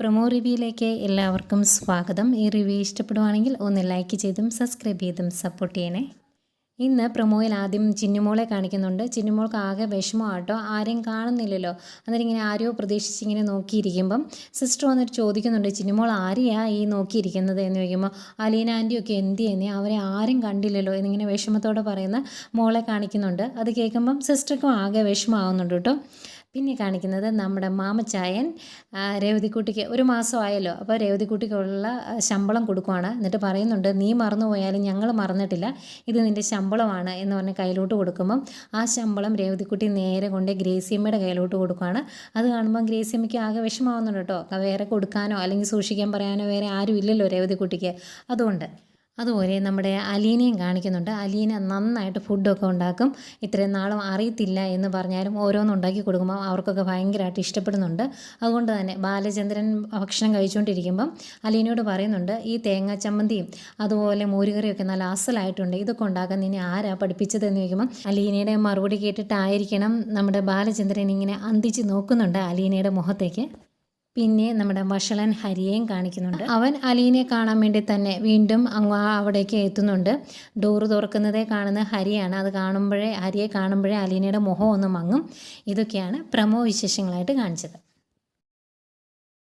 Promo റിവ്യൂയിലേക്ക് എല്ലാവർക്കും സ്വാഗതം. ഈ റിവ്യൂ ഇഷ്ടപ്പെടുവാണെങ്കിൽ ഒന്ന് ലൈക്ക് ചെയ്തും സബ്സ്ക്രൈബ് ചെയ്തും സപ്പോർട്ട് ചെയ്യണേ. ഇന്ന് പ്രൊമോയിൽ ആദ്യം ചിന്നുമോളെ കാണിക്കുന്നുണ്ട്. ചിന്നുമോൾക്ക് ആകെ വിഷമമാട്ടോ ആരെയും കാണുന്നില്ലല്ലോ. അന്നേരം ഇങ്ങനെ ആരോ പ്രതീക്ഷിച്ച് ഇങ്ങനെ നോക്കിയിരിക്കുമ്പം സിസ്റ്റർ വന്നിട്ട് ചോദിക്കുന്നുണ്ട് ചിന്നുമോൾ ആരെയാ ഈ നോക്കിയിരിക്കുന്നത്? എന്ന് ചോദിക്കുമ്പോൾ അലീന ആന്റിയൊക്കെ എന്ത് ചെയ്യുന്നേ? അവരെ ആരും കണ്ടില്ലല്ലോ. എന്നിങ്ങനെ വിഷമത്തോടെ പറയുന്ന മോളെ കാണിക്കുന്നുണ്ട്. അത് കേൾക്കുമ്പം സിസ്റ്റർക്കും ആകെ വിഷമമാവുന്നുണ്ട് കേട്ടോ. പിന്നെ കാണിക്കുന്നത് നമ്മുടെ മാമച്ചായൻ രേവതിക്കുട്ടിക്ക് ഒരു മാസമായല്ലോ. അപ്പോൾ രേവതിക്കുട്ടിക്കുള്ള ശമ്പളം കൊടുക്കുവാണ്. എന്നിട്ട് പറയുന്നുണ്ട് നീ മറന്നു പോയാലും ഞങ്ങൾ മറന്നിട്ടില്ല. ഇത് നിന്റെ ശമ്പളമാണ് എന്ന് പറഞ്ഞ് കയ്യിലോട്ട് കൊടുക്കുമ്പം ആ ശമ്പളം രേവതിക്കുട്ടി നേരെ കൊണ്ട് ഗ്രേസിയമ്മയുടെ കയ്യിലോട്ട് കൊടുക്കുകയാണ് അത് കാണുമ്പം ഗ്രേസിയമ്മയ്ക്ക് ആകെ വിഷമാവുന്നുണ്ട് കേട്ടോ. വേറെ കൊടുക്കാനോ അല്ലെങ്കിൽ സൂക്ഷിക്കാൻ പറയാനോ വേറെ ആരും ഇല്ലല്ലോ രേവതിക്കുട്ടിക്ക്. അതുകൊണ്ട് അതുപോലെ നമ്മുടെ അലീനയും കാണിക്കുന്നുണ്ട്. അലീന നന്നായിട്ട് ഫുഡൊക്കെ ഉണ്ടാക്കും. ഇത്രയും നാളും അറിയത്തില്ല എന്ന് പറഞ്ഞാലും ഓരോന്നും ഉണ്ടാക്കി കൊടുക്കുമ്പോൾ അവർക്കൊക്കെ ഭയങ്കരമായിട്ട് ഇഷ്ടപ്പെടുന്നുണ്ട്. അതുകൊണ്ട് തന്നെ ബാലചന്ദ്രൻ ഭക്ഷണം കഴിച്ചുകൊണ്ടിരിക്കുമ്പം അലീനയോട് പറയുന്നുണ്ട് ഈ തേങ്ങ ചമ്മന്തിയും അതുപോലെ മോരുകറിയൊക്കെ നല്ല അസലായിട്ടുണ്ട്. ഇതൊക്കെ ഉണ്ടാക്കാൻ നിന്നെ ആരാ പഠിപ്പിച്ചതെന്ന് ചോദിക്കുമ്പോൾ അലീനയുടെ മറുപടി കേട്ടിട്ടായിരിക്കണം നമ്മുടെ ബാലചന്ദ്രൻ ഇങ്ങനെ അന്തിച്ച് നോക്കുന്നുണ്ട് അലീനയുടെ മുഖത്തേക്ക്. പിന്നെ നമ്മുടെ വഷളൻ ഹരിയെയും കാണിക്കുന്നുണ്ട്. അവൻ അലീനെ കാണാൻ വേണ്ടി തന്നെ വീണ്ടും അങ്ങ് അവിടേക്ക് എത്തുന്നുണ്ട്. ഡോറ് തുറക്കുന്നതേ കാണുന്ന ഹരിയാണ്. അത് കാണുമ്പോഴേ ഹരിയെ കാണുമ്പോഴേ അലീനയുടെ മുഖം ഒന്ന് മങ്ങും. ഇതൊക്കെയാണ് പ്രമോ വിശേഷങ്ങളായിട്ട് കാണിച്ചത്.